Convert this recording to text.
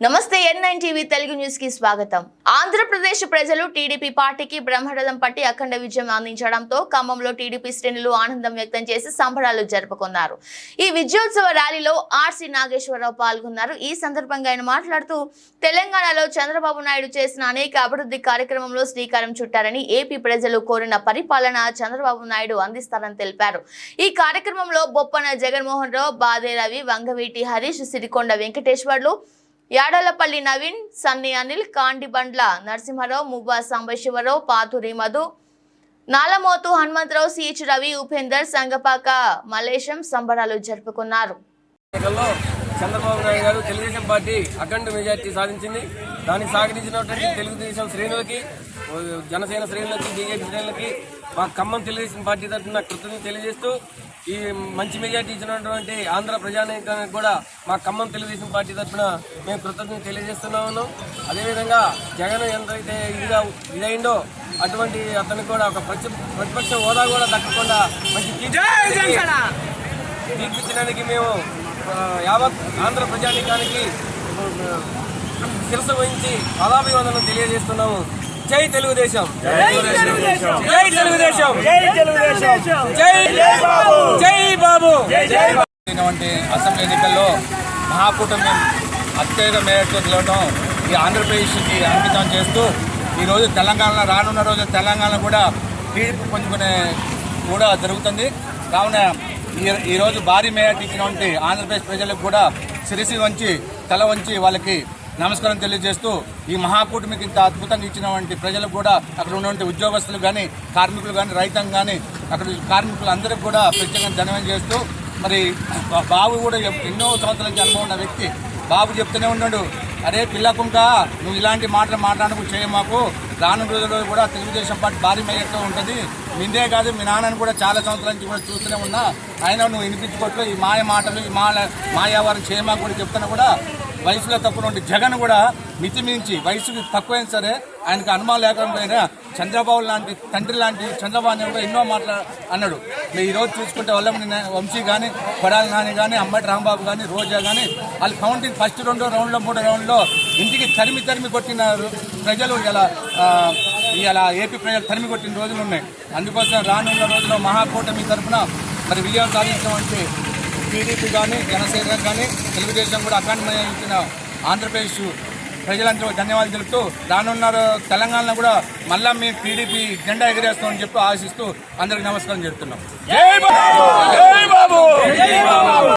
నమస్తే nine TV Telugu న్యూస్కి స్వాగతం. ఆంధ్రప్రదేశ్ ప్రజలు టీడీపీ పార్టీకి బ్రహ్మరథం పట్టి అఖండ విజయం అందించడంతో ఖమ్మంలో టీడీపీ శ్రేణులు ఆనందం వ్యక్తం చేసి సంబరాలు జరుపుకున్నారు. ఈ విజయోత్సవ ర్యాలీలో ఆర్సి నాగేశ్వరరావు పాల్గొన్నారు. ఈ సందర్భంగా ఆయన మాట్లాడుతూ తెలంగాణలో చంద్రబాబు నాయుడు చేసిన అనేక అభివృద్ధి కార్యక్రమంలో శ్రీకారం చుట్టారని ఏపీ ప్రజలు కోరిన పరిపాలన చంద్రబాబు నాయుడు అందిస్తారని తెలిపారు. ఈ కార్యక్రమంలో బొప్పన జగన్మోహన్ రావు బాదే రవి వంగవీటి హరీష్ సిరికొండ వెంకటేశ్వర్లు యాడలపల్లి నవీన్ సన్నీ అనిల్ కాండిబండ్ల నరసింహారావు ముబ్బా సాంబశివరావు పాతురి మధు నాలమోతు హనుమంతరావు సిహెచ్ రవి ఉపేందర్ సంగపాక మలేశం సంబరాలు జరుపుకున్నారు. చంద్రబాబు నాయుడు గారు తెలుగుదేశం పార్టీ అఖండ మెజార్టీ సాధించింది. దానికి సహకరించినటువంటి తెలుగుదేశం శ్రేణులకి జనసేన శ్రేణులకి బీజేపీ శ్రేణులకి మా ఖమ్మం తెలుగుదేశం పార్టీ తరఫున కృతజ్ఞత తెలియజేస్తూ ఈ మంచి మెజార్టీ ఇచ్చినటువంటి ఆంధ్ర ప్రజానీకానికి కూడా మా ఖమ్మం తెలుగుదేశం పార్టీ తరఫున మేము కృతజ్ఞత తెలియజేస్తున్నా ఉన్నాం అదేవిధంగా జగన్ ఎంతైతే ఇదిగా ఇదైందో అటువంటి అతనికి కూడా ఒక ప్రతి ప్రతిపక్ష హోదా కూడా దక్కకుండా మంచి తీర్పు తీర్పిచ్చడానికి మేము యావత్ ఆంధ్ర ప్రజానీకానికి శిరస వహించి పదాభివందనం తెలియజేస్తున్నాము. జై తెలుగుదేశం. జై తెలుగుదేశం. జై బాబు. జై బాబు. జరిగినటువంటి అసెంబ్లీ ఎన్నికల్లో మహాకూటమి అత్యధిక మేరతో గెలవడం ఈ ఆంధ్రప్రదేశ్కి అంకితం చేస్తూ ఈరోజు తెలంగాణ రానున్న రోజు తెలంగాణ కూడా టీడీపీ పుంజుకునే కూడా జరుగుతుంది. కావున ఈ ఈరోజు భారీ మేరట్ ఇచ్చినటువంటి ఆంధ్రప్రదేశ్ ప్రజలకు కూడా శిరసి వంచి తల వంచి వాళ్ళకి నమస్కారం తెలియజేస్తూ ఈ మహాకూటమికి ఇంత అద్భుతంగా ఇచ్చినటువంటి ప్రజలకు కూడా అక్కడ ఉన్నటువంటి ఉద్యోగస్తులు కానీ కార్మికులు కానీ రైతాంగం కానీ అక్కడ కార్మికులందరికీ కూడా ప్రత్యేకంగా ధన్యవాదం చేస్తూ మరి బాబు కూడా ఎన్నో సంవత్సరాల నుంచి అనుభవం ఉన్న వ్యక్తి. బాబు చెప్తూనే ఉన్నాడు అరే పిల్లకుంక నువ్వు ఇలాంటి మాటలు మాట్లాడకు చేయ మాకు. రోజుల్లో కూడా తెలుగుదేశం పార్టీ భారీ మేయర్తో ఉంటుంది. నిందే కాదు మీ నాన్నని కూడా చాలా సంవత్సరాల నుంచి కూడా చూస్తూనే ఉన్నా. అయినా నువ్వు వినిపించుకోవట్లు ఈ మాయ మాటలు ఈ మాయ మాయావారం చేయమాకు కూడా చెప్తున్నా కూడా వయసులో తక్కువ జగన్ కూడా మితిమించి వయసుకి తక్కువైనా సరే ఆయనకు అనుమానం లేకపోయినా చంద్రబాబు లాంటి తండ్రి లాంటి చంద్రబాబు నాయుడు కూడా ఎన్నో మాటలు అన్నాడు. మీరు ఈ రోజు చూసుకుంటే వల్లమని వంశీ కానీ కొడాలి నాని కానీ అమ్మటి రాంబాబు కానీ రోజా కానీ వాళ్ళు కౌంటింగ్ ఫస్ట్ రెండో రౌండ్లో మూడో రౌండ్లో ఇంటికి తరిమి తరిమి కొట్టిన ప్రజలు ఇలా ఇలా ఏపీ ప్రజలు తరిమి కొట్టిన రోజులు ఉన్నాయి. అందుకోసం రానున్న రోజుల్లో మహాకూటమి తరఫున మరి విజయం సాధించడం టీడీపీ కానీ జనసేన కానీ తెలుగుదేశం కూడా అఖండమైన ఆంధ్రప్రదేశ్ ప్రజలందరూ ధన్యవాదాలు తెలుపుతూ రానున్న తెలంగాణ కూడా మళ్ళా మీ టీడీపీ జెండా ఎగిరేస్తామని చెప్పి ఆశిస్తూ అందరికి నమస్కారం చెప్తున్నాం.